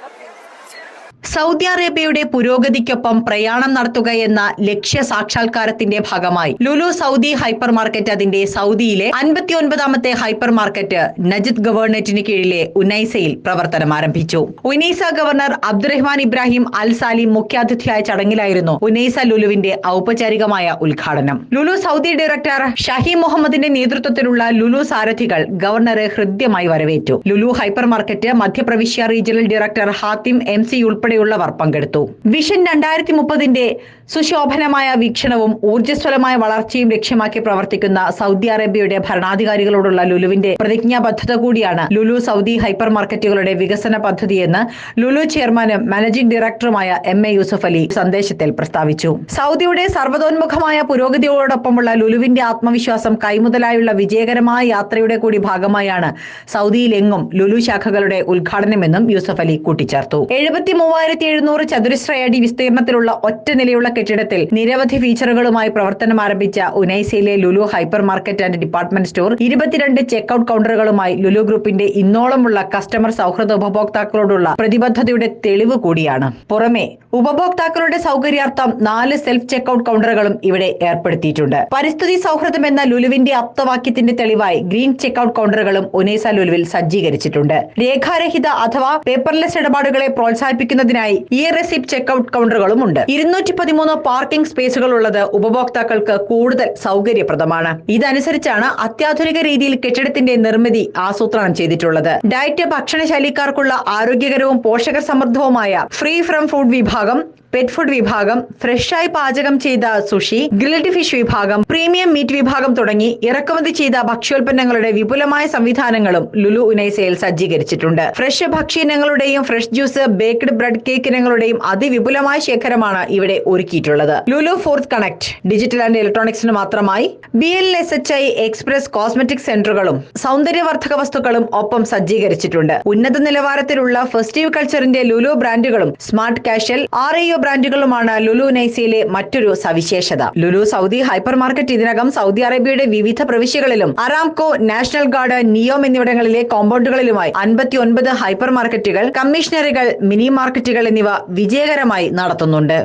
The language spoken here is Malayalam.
Thank you. സൗദി അറേബ്യയുടെ പുരോഗതിക്കൊപ്പം പ്രയാണം നടത്തുക എന്ന ലക്ഷ്യ സാക്ഷാത്കാരത്തിന്റെ ഭാഗമായി. ലുലു സൗദി ഹൈപ്പർ മാർക്കറ്റ് അതിന്റെ സൗദിയിലെ അൻപത്തിയൊൻപതാമത്തെ ഹൈപ്പർ മാർക്കറ്റ് നജിദ് ഗവർണറ്റിന് കീഴിലെ ഉനൈസയിൽ പ്രവർത്തനം ആരംഭിച്ചു. Unaizah governor Abdulrahman Ibrahim Al Salim മുഖ്യാതിഥിയായ ചടങ്ങിലായിരുന്നു ഉനൈസ ലുലുവിന്റെ ഔപചാരികമായ ഉദ്ഘാടനം. ലുലു സൗദി ഡയറക്ടർ ഷഹി മുഹമ്മദിന്റെ നേതൃത്വത്തിലുള്ള ലുലു സാരഥികൾ ഗവർണറെ ഹൃദ്യമായി വരവേറ്റു. Lulu hyper market മധ്യപ്രവിശ്യ regional director Hatim M C ഉൾപ്പെടെയുള്ളവർ പങ്കെടുത്തു. വിഷൻ രണ്ടായിരത്തി മുപ്പതിന്റെ സുശോഭനമായ വീക്ഷണവും ഊർജസ്വലമായ വളർച്ചയും ലക്ഷ്യമാക്കി പ്രവർത്തിക്കുന്ന സൗദി അറേബ്യയുടെ ഭരണാധികാരികളോടുള്ള ലുലുവിന്റെ പ്രതിജ്ഞാബദ്ധത കൂടിയാണ് ലുലു സൗദി ഹൈപ്പർ മാർക്കറ്റുകളുടെ വികസന പദ്ധതിയെന്ന് ലുലു ചെയർമാനും മാനേജിംഗ് ഡയറക്ടറുമായ എം എ യൂസഫ് അലി സന്ദേശത്തിൽ പ്രസ്താവിച്ചു. സൗദിയുടെ സർവതോന്മുഖമായ പുരോഗതിയോടൊപ്പമുള്ള ലുലുവിന്റെ ആത്മവിശ്വാസം കൈമുതലായുള്ള വിജയകരമായ യാത്രയുടെ കൂടി ഭാഗമായാണ് സൗദിയിലെങ്ങും ലുലു ശാഖകളുടെ ഉദ്ഘാടനമെന്നും യൂസഫ് അലി കൂട്ടിച്ചേർത്തു. എഴുപത്തി മൂവായിരത്തി എഴുന്നൂറ് ചതുരശ്ര അടി വിസ്തീർണത്തിലുള്ള ഒറ്റ നിലയുള്ള കെട്ടിടത്തിൽ നിരവധി ഫീച്ചറുകളുമായി പ്രവർത്തനം ആരംഭിച്ച ഉനൈസയിലെ Lulu hyper market and department store ഇരുപത്തിരണ്ട് ചെക്ക്ഔട്ട് കൗണ്ടറുകളുമായി ലുലു ഗ്രൂപ്പിന്റെ ഇന്നോളമുള്ള കസ്റ്റമർ സൗഹൃദ ഉപഭോക്താക്കളോടുള്ള പ്രതിബദ്ധതയുടെ തെളിവ് കൂടിയാണ്. പുറമെ ഉപഭോക്താക്കളുടെ സൗകര്യാർത്ഥം നാല് സെൽഫ് ചെക്ക്ഔട്ട് കൗണ്ടറുകളും ഇവിടെ ഏർപ്പെടുത്തിയിട്ടുണ്ട്. പരിസ്ഥിതി സൗഹൃദം എന്ന ലുലുവിന്റെ അപ്തവാക്യത്തിന്റെ തെളിവായി ഗ്രീൻ ചെക്ക്ഔട്ട് കൗണ്ടറുകളും ഉനൈസ ലുലുവിൽ സജ്ജീകരിച്ചിട്ടുണ്ട്. രേഖാരഹിത അഥവാ പേപ്പർലെസ് ഇടപാടുകളെ പ്രോത്സാഹിപ്പിക്കുന്നതിനായി ഇ റെസിപ്റ്റ് ചെക്ക്ഔട്ട് കൗണ്ടറുകളും ഉണ്ട് ഇരുന്നൂറ്റി പതിമൂന്ന് പാർക്കിംഗ് സ്പേസുകൾ ഉള്ളത് ഉപഭോക്താക്കൾക്ക് കൂടുതൽ സൗകര്യപ്രദമാണ്. ഇതനുസരിച്ചാണ് അത്യാധുനിക രീതിയിൽ കെട്ടിടത്തിന്റെ നിർമ്മിതി ആസൂത്രണം ചെയ്തിട്ടുള്ളത്. ഡയറ്റ് ഭക്ഷണശൈലിക്കാർക്കുള്ള ആരോഗ്യകരവും പോഷകസമൃദ്ധവുമായ ഫ്രീ ഫ്രം ഫുഡ് വിഭാഗം പെറ്റ് ഫുഡ് വിഭാഗം ഫ്രഷായി പാചകം ചെയ്ത സുഷി ഗ്രിൽഡ് ഫിഷ് വിഭാഗം പ്രീമിയം മീറ്റ് വിഭാഗം തുടങ്ങി ഇറക്കുമതി ചെയ്ത ഭക്ഷ്യോൽപ്പന്നങ്ങളുടെ വിപുലമായ സംവിധാനങ്ങളും ലുലു ഉനൈസയിൽ സജ്ജീകരിച്ചിട്ടുണ്ട്. Fresh ഭക്ഷ്യയിനങ്ങളുടെയും fresh juice baked bread cake ഇനങ്ങളുടെയും അതിവിപുലമായ ശേഖരമാണ് ഇവിടെ ഒരുക്കിയിട്ടുള്ളത്. Lulu fourth connect digital and ഇലക്ട്രോണിക്സിന് മാത്രമായി B L S H I express cosmetic സെന്ററുകളും സൗന്ദര്യവർദ്ധക വസ്തുക്കളും ഒപ്പം സജ്ജീകരിച്ചിട്ടുണ്ട്. ഉന്നത നിലവാരത്തിലുള്ള ഫെസ്റ്റീവ് കൾച്ചറിന്റെ ലുലു ബ്രാൻഡുകളും സ്മാർട്ട് കാഷ്യൽ ആർ ഐ ബ്രാൻഡുകളുമാണ് ലുലു നൈസയിലെ മറ്റൊരു സവിശേഷത. ലുലു സൗദി ഹൈപ്പർ മാർക്കറ്റ് ഇതിനകം സൗദി അറേബ്യയുടെ വിവിധ പ്രവിശ്യകളിലും അറാംകോ നാഷണൽ ഗാർഡ് നിയോം എന്നിവിടങ്ങളിലെ കോമ്പൗണ്ടുകളിലുമായി അൻപത്തിയൊൻപത് ഹൈപ്പർ മാർക്കറ്റുകൾ കമ്മീഷണറികൾ മിനി മാർക്കറ്റുകൾ എന്നിവ വിജയകരമായി നടത്തുന്നുണ്ട്.